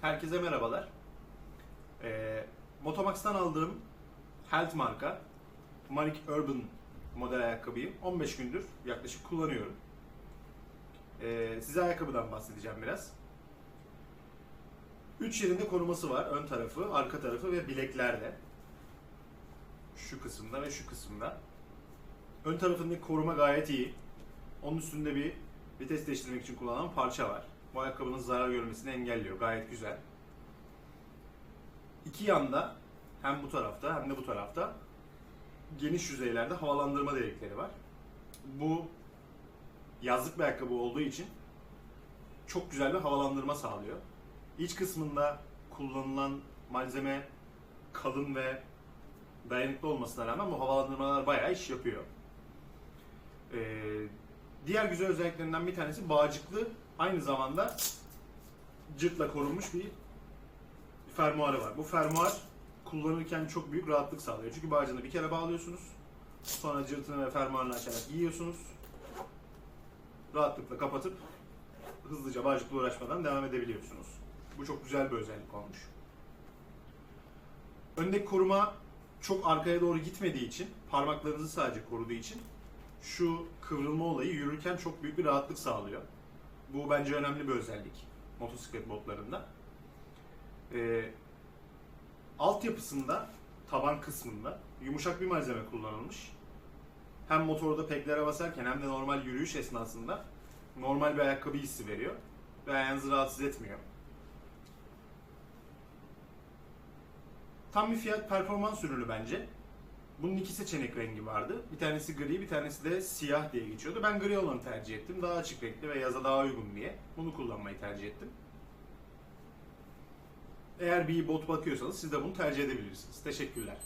Herkese merhabalar. Ee, Motomax'tan aldığım Health marka Marik Urban model ayakkabıyı 15 gündür yaklaşık kullanıyorum. Ee, size ayakkabıdan bahsedeceğim biraz. 3 yerinde koruması var. Ön tarafı, arka tarafı ve bileklerde. Şu kısımda ve şu kısımda. Ön tarafındaki koruma gayet iyi. Onun üstünde bir vites değiştirmek için kullanılan parça var. Bu ayakkabının zarar görmesini engelliyor. Gayet güzel. İki yanda hem bu tarafta hem de bu tarafta geniş yüzeylerde havalandırma delikleri var. Bu yazlık bir ayakkabı olduğu için çok güzel bir havalandırma sağlıyor. İç kısmında kullanılan malzeme kalın ve dayanıklı olmasına rağmen bu havalandırmalar bayağı iş yapıyor. Ee, diğer güzel özelliklerinden bir tanesi bağcıklı aynı zamanda cırtla korunmuş bir fermuarı var. Bu fermuar kullanırken çok büyük rahatlık sağlıyor. Çünkü bağcığını bir kere bağlıyorsunuz. Sonra cırtını ve fermuarını açarak giyiyorsunuz. Rahatlıkla kapatıp hızlıca bağcıkla uğraşmadan devam edebiliyorsunuz. Bu çok güzel bir özellik olmuş. Öndeki koruma çok arkaya doğru gitmediği için, parmaklarınızı sadece koruduğu için şu kıvrılma olayı yürürken çok büyük bir rahatlık sağlıyor. Bu bence önemli bir özellik motosiklet botlarında. Ee, altyapısında, taban kısmında yumuşak bir malzeme kullanılmış. Hem motorda peklere basarken hem de normal yürüyüş esnasında normal bir ayakkabı hissi veriyor. Ve ayağınızı rahatsız etmiyor. Tam bir fiyat performans ürünü bence. Bunun iki seçenek rengi vardı. Bir tanesi gri, bir tanesi de siyah diye geçiyordu. Ben gri olanı tercih ettim. Daha açık renkli ve yaza daha uygun diye. Bunu kullanmayı tercih ettim. Eğer bir bot bakıyorsanız siz de bunu tercih edebilirsiniz. Teşekkürler.